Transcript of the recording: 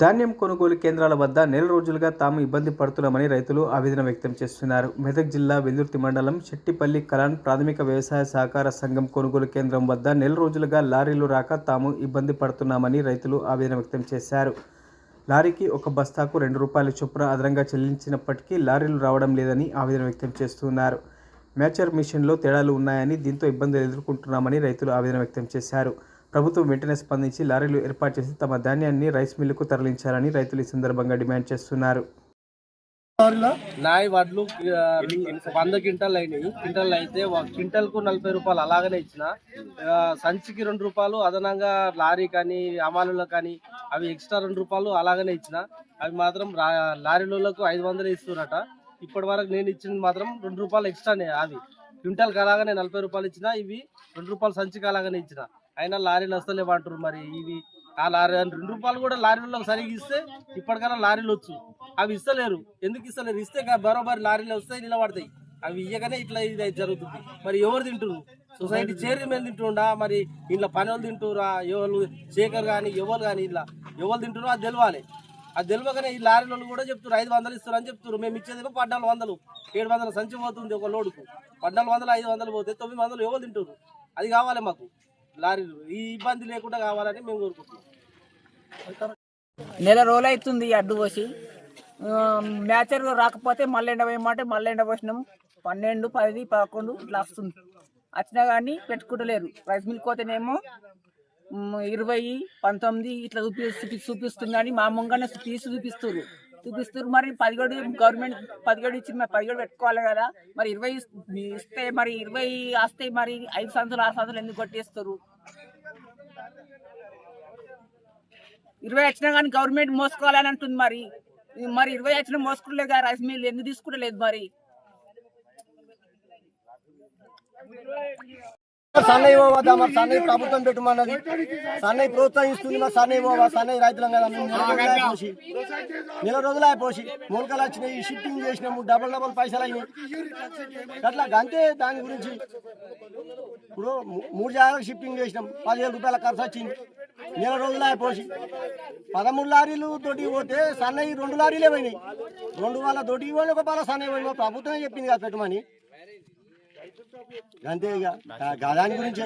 ధాన్యం కొనుగోలు కేంద్రాల వద్ద నెల రోజులుగా తాము ఇబ్బంది పడుతున్నామని రైతులు ఆవేదన వ్యక్తం చేస్తున్నారు. మెదక్ జిల్లా వెల్దుర్తి మండలం చెట్టిపల్లి కలాన్ ప్రాథమిక వ్యవసాయ సహకార సంఘం కొనుగోలు కేంద్రం వద్ద నెల రోజులుగా లారీలు రాక తాము ఇబ్బంది పడుతున్నామని రైతులు ఆవేదన వ్యక్తం చేశారు. లారీకి ఒక బస్తాకు రెండు రూపాయల చొప్పున అదనంగా చెల్లించినప్పటికీ లారీలు రావడం లేదని ఆవేదన వ్యక్తం చేస్తున్నారు. మ్యాచర్ మిషన్లో తేడాలు ఉన్నాయని దీంతో ఇబ్బందులు ఎదుర్కొంటున్నామని రైతులు ఆవేదన వ్యక్తం చేశారు. ప్రభుత్వం వెంటనే స్పందించి లారీలు ఏర్పాటు చేసి తమ ధాన్యాన్ని రైస్ మిల్లుకు తరలించాలని రైతులు ఈ సందర్భంగా డిమాండ్ చేస్తున్నారు. నాయి వడ్లు వంద క్వింటాల్ అయినాయి. క్వింటాల్ అయితే క్వింటల్కు నలభై రూపాయలు అలాగనే ఇచ్చిన. సంచికి రెండు రూపాయలు అదనంగా లారీ కానీ అమాలులకు కానీ అవి ఎక్స్ట్రా రెండు రూపాయలు అలాగనే ఇచ్చిన. అవి మాత్రం లారీలకు ఐదు వందలు ఇస్తున్నారట. ఇప్పటి వరకు నేను ఇచ్చింది మాత్రం రెండు రూపాయలు ఎక్స్ట్రానే అవి. క్వింటాల్కి అలాగనే నలభై రూపాయలు ఇచ్చిన ఇవి రెండు రూపాయలు సంచికి అలాగనే ఇచ్చిన. అయినా లారీలు వస్తలేవు అంటారు మరి ఇవి. ఆ లారీ రెండు రూపాయలు కూడా లారీలో సరిగ్గా ఇస్తే ఇప్పటికైనా లారీలు వచ్చు. అవి ఇస్తలేరు. ఎందుకు ఇస్తలేరు? ఇస్తే బరోబరి లారీలు వస్తాయి నిలబడతాయి. అవి ఇయ్యగానే ఇట్లా ఇది అయితే జరుగుతుంది. మరి ఎవరు తింటున్నారు సొసైటీ చేరి మీద తింటుండా? మరి ఇంట్లో పని వాళ్ళు తింటురా ఎవరు? శేఖర్ కానీ ఎవరు కానీ ఇట్లా ఎవరు తింటున్నారో అది తెలవాలి. అది తెలియగానే ఈ లారీ వాళ్ళు కూడా చెప్తారు ఐదు వందలు ఇస్తారు అని చెప్తారు మేము ఇచ్చేదేమో పద్నాలుగు వందలు. ఏడు వందల సంచి పోతుంది ఒక లోడుకు. పద్నాలుగు వందలు ఐదు వందలు పోతే తొమ్మిది వందలు ఎవరు తింటారు అది కావాలి మాకు. లారీలు ఈ ఇబ్బంది లేకుండా కావాలని మేము కోరుకుంటున్నాం. నెల రోజులు అవుతుంది ఈ అడ్డు పోసి. మ్యాచర్ రాకపోతే మళ్ళీ ఎండ పోయమంటే మళ్ళీ ఎండ పోసినాం. పన్నెండు పది పదకొండు ఇట్లా వస్తుంది. వచ్చినా కానీ పెట్టుకుంటలేరు. రైస్ మిల్క్ పోతేనేమో ఇరవై పంతొమ్మిది ఇట్లా చూపి చూపిస్తుంది కానీ మా ముంగానే తీసి చూపిస్తారు చూపిస్తారు మరి పదిగడు గవర్నమెంట్ పదిగడు ఇచ్చి మరి పదిగడు పెట్టుకోవాలి కదా. మరి ఇరవై ఇస్తే మరి ఇరవై వస్తే మరి ఐదు సంవత్సరాలు ఆరు సంవత్సరాలు ఎందుకు కొట్టేస్తారు? ఇరవై వచ్చినా కానీ గవర్నమెంట్ మోసుకోవాలని అంటుంది మరి. మరి ఇరవై వచ్చినా మోసుకోలేదు కదా రైస్ మిల్ ఎందుకు తీసుకుంటలేదు మరి? సన్నయ్య పోవద్దా మరి సన్నయ్య ప్రభుత్వం పెట్టమన్నది. సన్నయ్య ప్రోత్సహిస్తుంది మరి సన్నయ్య పోవా సన్నయ్య రైతులం కదా. మేము నెల రోజులు పోసి నెల రోజులు మూలకలు వచ్చినాయి షిఫ్టింగ్ చేసినాము డబల్ డబల్ పైసలు అయినాయి. అట్లా అంతే దాని గురించి. ఇప్పుడు మూడు జాగాలకు షిఫ్టింగ్ చేసినాం పదివేల రూపాయల ఖర్చు వచ్చింది. నెల రోజులు పోసి పదమూడు లారీలు తోటి పోతే సన్నయ్య రెండు లారీలే పోయినాయి. రెండు వాళ్ళ తోటి పోయి ఒక పాల సన్నయ్య పోయినా ప్రభుత్వమే చెప్పింది కదా పెట్టమని. అంతే ఇక గా- దాని గురించే